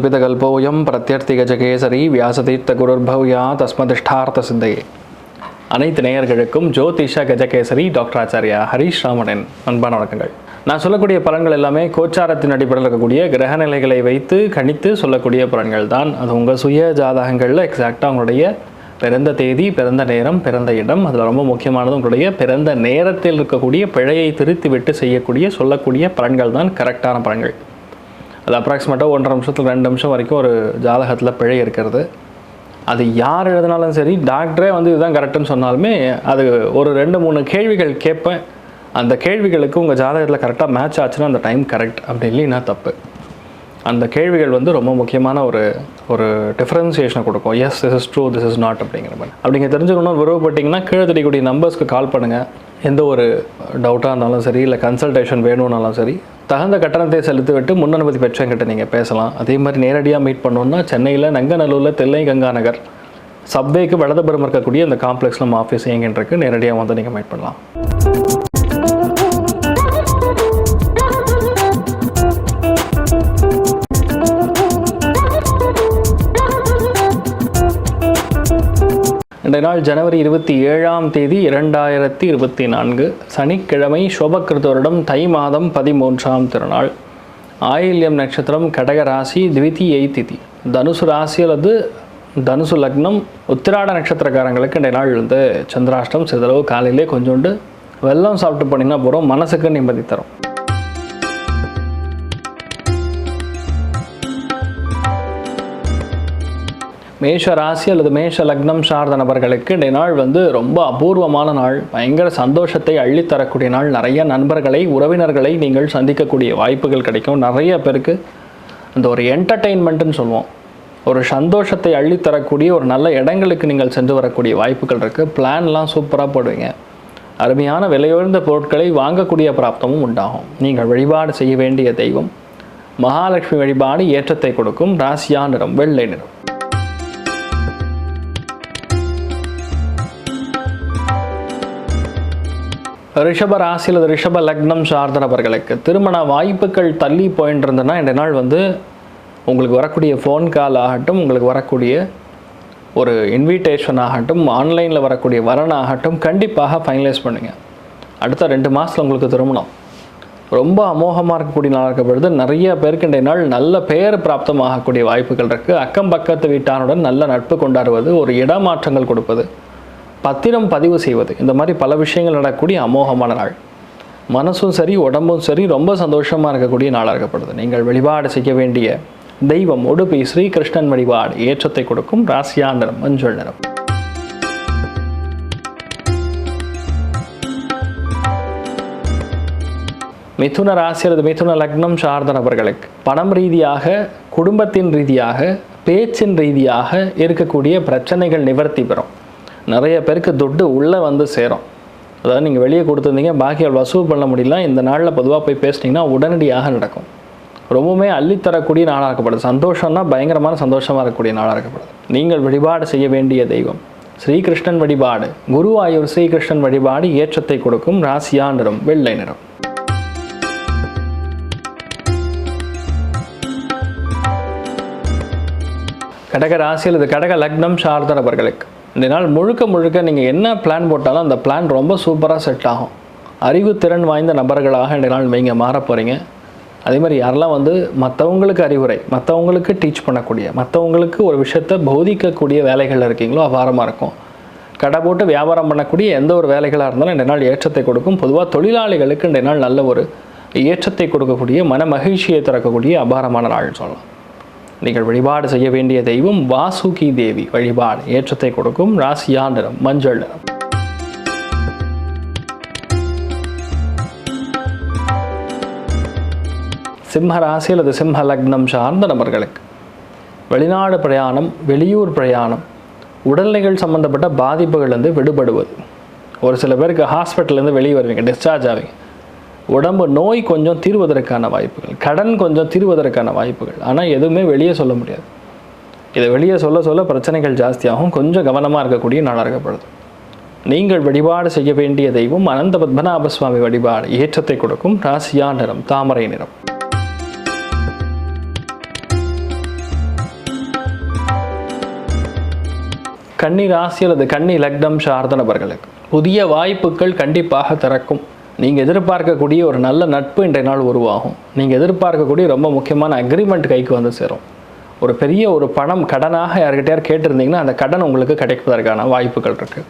கல்பிதகல்போயம் பிரத்யர்த்தி கஜகேசரி வியாசதீர்த்த குருர்பவ்யா தஸ்மதிஷ்டார்த்த சிந்தையே அனைத்து நேயர்களுக்கும் ஜோதிஷ கஜகேசரி டாக்டர் ஆச்சாரியா ஹரீஷ் ராமனின் அன்பான வணக்கங்கள். நான் சொல்லக்கூடிய பலன்கள் எல்லாமே கோச்சாரத்தின் அடிப்படையில் இருக்கக்கூடிய கிரகநிலைகளை வைத்து கணித்து சொல்லக்கூடிய பலன்கள் தான். அது உங்கள் சுய ஜாதகங்களில் எக்ஸாக்டாக உங்களுடைய பிறந்த தேதி பிறந்த நேரம் பிறந்த இடம் அதில் ரொம்ப முக்கியமானது உங்களுடைய பிறந்த நேரத்தில் இருக்கக்கூடிய பிழையை திருத்தி விட்டு செய்யக்கூடிய சொல்லக்கூடிய பலன்கள் தான் கரெக்டான பலன்கள். அது அப்ராக்சிமேட்டாக ஒன்றரை நிமிஷத்தில் ரெண்டு நிமிஷம் வரைக்கும் ஒரு ஜாதகத்தில் பிழை இருக்கிறது. அது யார் எழுதினாலும் சரி டாக்டரே வந்து இதுதான் கரெக்டுன்னு சொன்னாலுமே அது ஒரு ரெண்டு மூணு கேள்விகள் கேட்பேன். அந்த கேள்விகளுக்கு உங்கள் ஜாதகத்தில் கரெக்டாக மேட்ச் ஆச்சுன்னா அந்த டைம் கரெக்ட் அப்படி இல்லைன்னா தப்பு. அந்த கேள்விகள் வந்து ரொம்ப முக்கியமான ஒரு ஒரு டிஃப்ரென்சியேஷனை கொடுக்கும். Yes this is true this is not அப்படிங்கிற மாதிரி. அப்படிங்க தெரிஞ்சுக்கணும்னு விருப்பப்பட்டீங்கன்னா கீழே தெரியக்கூடிய நம்பர்ஸ்க்கு கால் பண்ணுங்கள் எந்த ஒரு டவுட்டாக இருந்தாலும் சரி இல்லை கன்சல்டேஷன் வேணும்னாலும் சரி தகுந்த கட்டணத்தை செலுத்திவிட்டு முன் அனுமதி பெற்றவங்கிட்ட நீங்கள் பேசலாம். அதே மாதிரி நேரடியாக மீட் பண்ணோன்னா சென்னையில் நங்கநல்லூரில் தெல்லை கங்கா நகர் சப்வேக்கு வலதுபுறம் இருக்கக்கூடிய அந்த காம்ப்ளெக்ஸில் நம்ம ஆஃபீஸ் எங்கிட்டு நேரடியாக வந்து நீங்கள் மீட் பண்ணலாம். இன்றைய நாள் ஜனவரி இருபத்தி ஏழாம் தேதி இரண்டாயிரத்தி இருபத்தி நான்கு. சனிக்கிழமை சோபக்கிருத வருடம் தை மாதம் பதிமூன்றாம் திருநாள். ஆயில்யம் நட்சத்திரம் கடக ராசி திவிதியை திதி. தனுசு ராசி அல்லது தனுசு லக்னம் உத்திராட நட்சத்திரக்காரங்களுக்கு இன்றைய நாள் வந்து சந்திராஷ்டம் சிறிதளவு காலையிலே கொஞ்சோண்டு வெல்லம் சாப்பிட்டு போனீங்கன்னா போகிறோம் மனசுக்கு நிம்மதி தரும். மேஷ ராசி அல்லது மேஷ லக்னம் சார்ந்த நபர்களுக்கு இந்த நாள் வந்து ரொம்ப அபூர்வமான நாள். பயங்கர சந்தோஷத்தை அள்ளித்தரக்கூடிய நாள். நிறைய நண்பர்களை உறவினர்களை நீங்கள் சந்திக்கக்கூடிய வாய்ப்புகள் கிடைக்கும். நிறைய பேருக்கு அந்த ஒரு என்டர்டெயின்மெண்ட்டுன்னு சொல்லுவோம். ஒரு சந்தோஷத்தை அள்ளித்தரக்கூடிய ஒரு நல்ல இடங்களுக்கு நீங்கள் சென்று வரக்கூடிய வாய்ப்புகள் இருக்குது பிளான்லாம் சூப்பராக போடுவீங்க. அருமையான விலையுயர்ந்த பொருட்களை வாங்கக்கூடிய பிராப்தமும் உண்டாகும். நீங்கள் வழிபாடு செய்ய வேண்டிய தெய்வம். மகாலட்சுமி வழிபாடு ஏற்றத்தை கொடுக்கும். ராசியா நிறம் வெள்ளை நிறம். ரிஷப ராசியில் ரிஷப லக்னம் சார்ந்த நபர்களுக்கு திருமண வாய்ப்புகள் தள்ளி போயின்றிருந்ததுன்னா இந்த நாள் வந்து உங்களுக்கு வரக்கூடிய ஃபோன் கால் ஆகட்டும் உங்களுக்கு வரக்கூடிய ஒரு இன்விடேஷன் ஆகட்டும் ஆன்லைனில் வரக்கூடிய வரன் ஆகட்டும் கண்டிப்பாக ஃபைனலைஸ் பண்ணுங்கள் அடுத்த ரெண்டு மாதத்தில் உங்களுக்கு திருமணம். ரொம்ப அமோகமாக இருக்கக்கூடிய நாள் இருக்க பொழுது நிறைய பேருக்கு இன்றைய நாள் நல்ல பெயர் பிராப்தமாகக்கூடிய வாய்ப்புகள் இருக்குது அக்கம் பக்கத்து வீட்டாருடன் நல்ல நட்பு கொண்டாடுவது ஒரு இடமாற்றங்கள் கொடுப்பது. பத்திரம் பதிவு செய்வது. இந்த மாதிரி பல விஷயங்கள் நடக்கக்கூடிய அமோகமான நாள். மனசும் சரி உடம்பும் சரி ரொம்ப சந்தோஷமாக இருக்கக்கூடிய நாளாக இருக்கப்படுது. நீங்கள் வழிபாடு செய்ய வேண்டிய தெய்வம் உடுப்பி ஸ்ரீகிருஷ்ணன் வழிபாடு ஏற்றத்தை கொடுக்கும் ராசியா நிறம் மஞ்சள் நிறம். மிதுன ராசி அல்லது மிதுன லக்னம் சார்ந்த நபர்களுக்கு பணம் ரீதியாக குடும்பத்தின் ரீதியாக பேச்சின் ரீதியாக இருக்கக்கூடிய பிரச்சனைகள் நிவர்த்தி பெறும். நிறைய பேருக்கு துட்டு உள்ளே வந்து சேரும். அதாவது நீங்கள் வெளியே கொடுத்துருந்தீங்க பாக்கி வசூல் பண்ண முடியல இந்த நாளில் பொதுவாக போய் பேசினீங்கன்னா உடனடியாக நடக்கும். ரொம்பவுமே அள்ளித்தரக்கூடிய நாளாக இருக்கப்படுது. சந்தோஷம்னா பயங்கரமான சந்தோஷமாக இருக்கக்கூடிய நாளாக இருக்கப்படுது. நீங்கள் வழிபாடு செய்ய வேண்டிய தெய்வம். ஸ்ரீகிருஷ்ணன் வழிபாடு. குருவாயூர் ஸ்ரீகிருஷ்ணன் வழிபாடு ஏற்றத்தை கொடுக்கும் ராசியா நிறம் வெள்ளை நிறம். கடக ராசியில் இது கடக லக்னம் சார்ந்த நபர்களுக்கு. இந்த நாள் முழுக்க முழுக்க நீங்கள் என்ன பிளான் போட்டாலும் அந்த பிளான் ரொம்ப சூப்பராக செட் ஆகும். அறிவு திறன் வாய்ந்த நபர்களாக இந்த நாள் நீங்கள் மாற போகிறீங்க அதே மாதிரி யாரெல்லாம் வந்து மற்றவங்களுக்கு அறிவுரை மற்றவங்களுக்கு டீச் பண்ணக்கூடிய மற்றவங்களுக்கு ஒரு விஷயத்தை போதிக்கக்கூடிய வேலைகள் இருக்கீங்களோ அபாரமாக இருக்கும். கடை போட்டு வியாபாரம் பண்ணக்கூடிய எந்த ஒரு வேலைகளாக இருந்தாலும் இந்த நாள் ஏற்றத்தை கொடுக்கும். பொதுவாக தொழிலாளிகளுக்கு இந்த நாள் நல்ல ஒரு ஏற்றத்தை கொடுக்கக்கூடிய மன மகிழ்ச்சியை திறக்கக்கூடிய அபாரமான நாள்னு சொல்லலாம். நீங்கள் வழிபாடு செய்ய வேண்டிய தெய்வம் வாசுகி தேவி. வழிபாடு ஏற்றத்தை கொடுக்கும் ராசியா நிறம் மஞ்சள் நிறம். சிம்ம ராசி அல்லது சிம்ம லக்னம் சார்ந்த நபர்களுக்கு. வெளிநாடு பிரயாணம் வெளியூர் பிரயாணம் உடல்நிலைகள் சம்பந்தப்பட்ட வந்து விடுபடுவது. ஒரு சில பேருக்கு ஹாஸ்பிட்டல்லேருந்து வெளியே வருவீங்க டிஸ்சார்ஜ் ஆவீங்க. உடம்பு நோய் கொஞ்சம் தீர்வதற்கான வாய்ப்புகள் கடன் கொஞ்சம் தீர்வதற்கான வாய்ப்புகள். ஆனால் எதுவுமே வெளியே சொல்ல முடியாது. இதை வெளியே சொல்ல சொல்ல பிரச்சனைகள் ஜாஸ்தியாகும். கொஞ்சம் கவனமாக இருக்கக்கூடிய நாளாக நீங்கள் வழிபாடு செய்ய வேண்டிய தெய்வம் அனந்த பத்மநாப சுவாமி வழிபாடு ஏற்றத்தை கொடுக்கும் ராசியா நிறம் தாமரை நிறம். கன்னி ராசி அல்லது கன்னி லக்னம் சார்ந்த நபர்களுக்கு புதிய வாய்ப்புகள் கண்டிப்பாக திறக்கும். நீங்கள் எதிர்பார்க்கக்கூடிய ஒரு நல்ல நட்பு இன்றைய நாள் உருவாகும். நீங்கள் எதிர்பார்க்கக்கூடிய ரொம்ப முக்கியமான அக்ரிமெண்ட் கைக்கு வந்து சேரும். ஒரு பெரிய ஒரு பணம் கடனாக யார்கிட்டயார் கேட்டிருந்தீங்கன்னா அந்த கடன் உங்களுக்கு கிடைப்பதற்கான வாய்ப்புகள் இருக்குது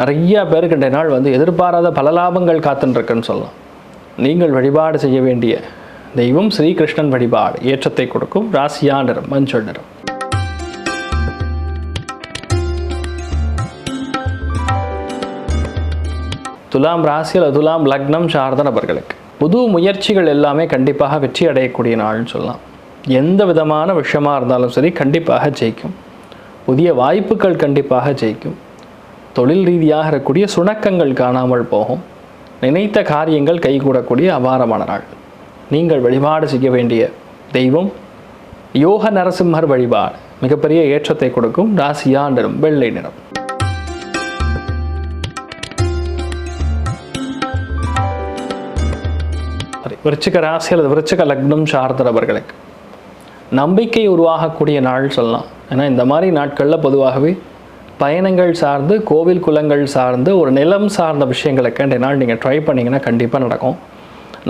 நிறைய பேருக்கு இன்றைய நாள் வந்து எதிர்பாராத பல லாபங்கள் காத்துருக்குன்னு சொல்லலாம். நீங்கள் வழிபாடு செய்ய வேண்டிய தெய்வம் ஸ்ரீகிருஷ்ணன் வழிபாடு ஏற்றத்தை கொடுக்கும். ராசியா நிறம் மஞ்சள் நிறம். துலாம் ராசி அல்லது துலாம் லக்னம் சார்ந்த நபர்களுக்கு புது முயற்சிகள் எல்லாமே கண்டிப்பாக வெற்றி அடையக்கூடிய நாள்னு சொல்லலாம். எந்த விதமான விஷயமாக இருந்தாலும் சரி கண்டிப்பாக ஜெயிக்கும். புதிய வாய்ப்புகள் கண்டிப்பாக ஜெயிக்கும். தொழில் ரீதியாக இருக்கக்கூடிய சுணக்கங்கள் காணாமல் போகும். நினைத்த காரியங்கள் கைகூடக்கூடிய அபாரமான நாள். நீங்கள் வழிபாடு செய்ய வேண்டிய தெய்வம் யோக நரசிம்மர் வழிபாடு மிகப்பெரிய ஏற்றத்தை கொடுக்கும். ராசியா நிறம் வெள்ளை நிறம். விருச்சிக ராசி அல்லது விருச்சிக லக்னம் சார்ந்த நபர்களுக்கு நம்பிக்கை உருவாகக்கூடிய நாள் சொல்லலாம். ஏன்னா இந்த மாதிரி நாட்களில் பொதுவாகவே பயணங்கள் சார்ந்து கோவில் குலங்கள் சார்ந்து ஒரு நிலம் சார்ந்த விஷயங்களுக்கு இன்றைய நாள் நீங்கள் ட்ரை பண்ணிங்கன்னா கண்டிப்பாக நடக்கும்.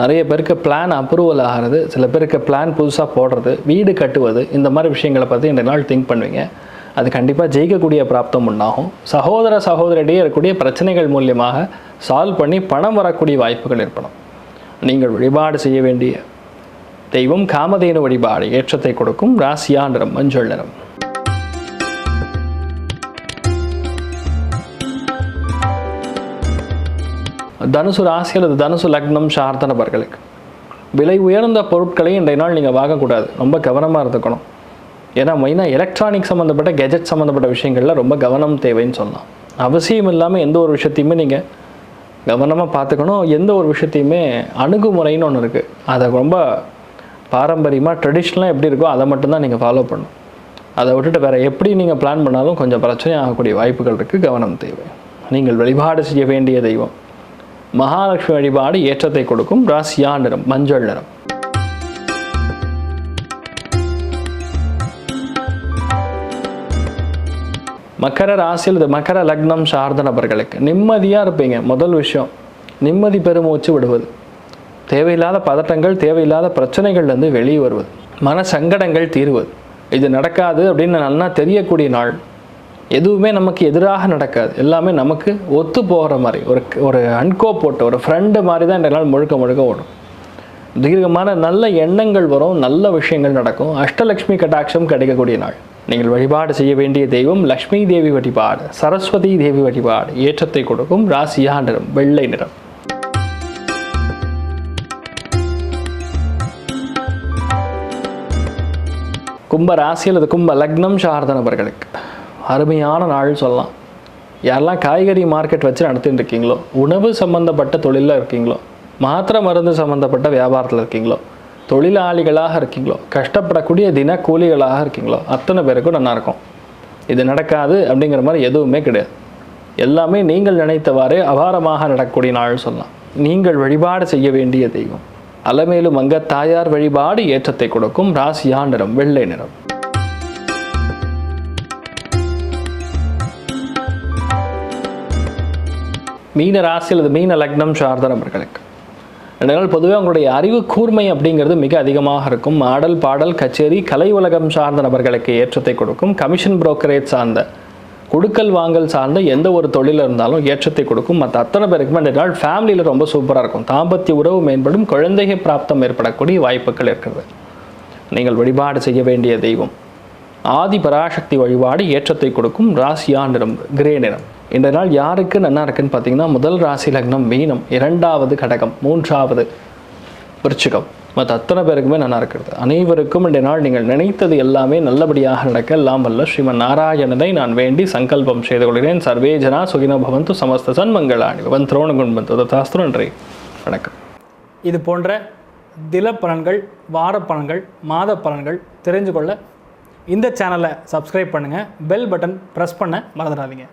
நிறைய பேருக்கு பிளான் அப்ரூவல் ஆகிறது சில பேருக்கு பிளான் புதுசாக போடுறது வீடு கட்டுவது இந்த மாதிரி விஷயங்களை பற்றி இன்றைய நாள் திங்க் பண்ணுவீங்க. அது கண்டிப்பாக ஜெயிக்கக்கூடிய பிராப்தம் உண்டாகும். சகோதர சகோதரிடையே இருக்கக்கூடிய பிரச்சனைகள் மூலியமாக சால்வ் பண்ணி பணம் வரக்கூடிய வாய்ப்புகள் ஏற்படும். நீங்கள் வழிபாடு செய்ய வேண்டிய தெய்வம் காமதேனு வழிபாடு ஏற்றத்தை கொடுக்கும் ராசியா நிறம் மஞ்சள் நிறம் தனுசு ராசி அல்லது தனுசு லக்னம் சார்ந்த நபர்களுக்கு. விலை உயர்ந்த பொருட்களை இன்றைய நாள் நீங்கள் வாங்கக்கூடாது. ரொம்ப கவனமாக இருந்துக்கணும். ஏன்னா மெயினாக எலக்ட்ரானிக் சம்மந்தப்பட்ட கெஜெட் சம்மந்தப்பட்ட விஷயங்களில் ரொம்ப கவனம் தேவைன்னு சொல்லலாம். அவசியம் இல்லாமல் எந்த ஒரு விஷயத்தையுமே நீங்கள் கவனமாக பார்த்துக்கணும். எந்த ஒரு விஷயத்தையுமே அணுகுமுறைன்னு ஒன்று இருக்குது அதை ரொம்ப பாரம்பரியமாக ட்ரெடிஷ்னலாக எப்படி இருக்கோ அதை மட்டும்தான் நீங்கள் ஃபாலோ பண்ணணும். அதை விட்டுட்டு வேறு எப்படி நீங்கள் பிளான் பண்ணாலும் கொஞ்சம் பிரச்சனை ஆகக்கூடிய வாய்ப்புகள் இருக்குது கவனம் தேவை. நீங்கள் வழிபாடு செய்ய வேண்டிய தெய்வம். மகாலட்சுமி வழிபாடு ஏற்றத்தை கொடுக்கும். ராசியா நிறம் மஞ்சள் நிறம். மக்கர ராசியில் இது மக்கர லக்னம் சார்ந்த நபர்களுக்கு நிம்மதியாக இருப்பீங்க. முதல் விஷயம் நிம்மதி பெருமூச்சு விடுவது. தேவையில்லாத பதட்டங்கள் தேவையில்லாத பிரச்சனைகள்லேருந்து வெளியே வருவது. மன சங்கடங்கள் தீர்வது. இது நடக்காது அப்படின்னு நல்லா தெரியக்கூடிய நாள். எதுவுமே நமக்கு எதிராக நடக்காது. எல்லாமே நமக்கு ஒத்து போகிற மாதிரி ஒரு ஒரு அன்கோ போட்ட ஒரு ஃப்ரெண்டு மாதிரி தான் இந்த நாள் முழுக்க முழுக்க ஓடும். தீர்க்கமான நல்ல எண்ணங்கள் வரும் நல்ல விஷயங்கள் நடக்கும். அஷ்டலக்ஷ்மி கட்டாட்சம் கிடைக்கக்கூடிய நாள். நீங்கள் வழிபாடு செய்ய வேண்டிய தெய்வம் லக்ஷ்மி தேவி வழிபாடு சரஸ்வதி தேவி வழிபாடு ஏற்றத்தை கொடுக்கும் ராசியா நிறம் வெள்ளை நிறம். கும்ப ராசி அல்லது கும்ப லக்னம் சார்ந்த நபர்களுக்கு அருமையான நாள் சொல்லலாம். யாரெல்லாம் காய்கறி மார்க்கெட் வச்சு நடத்திட்டு இருக்கீங்களோ உணவு சம்மந்தப்பட்ட தொழிலில் இருக்கீங்களோ மாத்திரை மருந்து சம்மந்தப்பட்ட வியாபாரத்தில் இருக்கீங்களோ தொழிலாளிகளாக இருக்கீங்களோ கஷ்டப்படக்கூடிய தின கூலிகளாக இருக்கீங்களோ அத்தனை பேருக்கும் நல்லாயிருக்கும் இது நடக்காது அப்படிங்கிற மாதிரி எதுவுமே கிடையாது. எல்லாமே நீங்கள் நினைத்தவாறே அபாரமாக நடக்கக்கூடிய நாள் சொல்லலாம். நீங்கள் வழிபாடு செய்ய வேண்டிய தெய்வம். அலமேலும் அங்க தாயார் வழிபாடு ஏற்றத்தை கொடுக்கும் ராசியா நிறம் வெள்ளை நிறம். மீன ராசி அல்லது மீன லக்னம் சார்ந்த நபர்களுக்கு அதனால் பொதுவே உங்களுடைய அறிவு கூர்மை அப்படிங்கிறது மிக அதிகமாக இருக்கும். ஆடல் பாடல் கச்சேரி கலை உலகம் சார்ந்த நபர்களுக்கு ஏற்றத்தை கொடுக்கும். கமிஷன் புரோக்கரேஜ் சார்ந்த கொடுக்கல் வாங்கல் சார்ந்த எந்த ஒரு தொழில் இருந்தாலும் ஏற்றத்தை கொடுக்கும். மற்ற அத்தனை பேருக்குமே அந்த நாள் ஃபேமிலியில் ரொம்ப சூப்பராக இருக்கும். தாம்பத்திய உறவு மேம்படும் குழந்தைகள் பிராப்தம் ஏற்படக்கூடிய வாய்ப்புகள் இருக்கிறது. நீங்கள் வழிபாடு செய்ய வேண்டிய தெய்வம். ஆதி பராசக்தி வழிபாடு ஏற்றத்தை கொடுக்கும். ராசியா நிறம் கிரே நிறம். இந்த நாள் யாருக்கு நல்லா இருக்குன்னு பார்த்தீங்கன்னா முதல் ராசி லக்னம் மீனம் இரண்டாவது கடகம் மூன்றாவது விருச்சிகம். மற்ற அத்தனை பேருக்குமே நல்லா இருக்கிறது. அனைவருக்கும் இந்த நாள் நீங்கள் நினைத்தது எல்லாமே நல்லபடியாக நடக்க எல்லாம் வல்ல. ஸ்ரீமன் நாராயணனை நான் வேண்டி சங்கல்பம் செய்து கொள்கிறேன். சர்வே ஜனா சுகினோ பவந்து சமஸ்த சன்மங்களாணி பவன் திரோணகுண் பந்து தாஸ்திரம் நன்றி. வணக்கம். இது போன்ற தில பலன்கள் வார பலன்கள் மாத பலன்கள் தெரிஞ்சு கொள்ள இந்த சேனலை சப்ஸ்கிரைப் பண்ணுங்கள் பெல் பட்டன் ப்ரெஸ் பண்ண மறந்துடாதீங்க.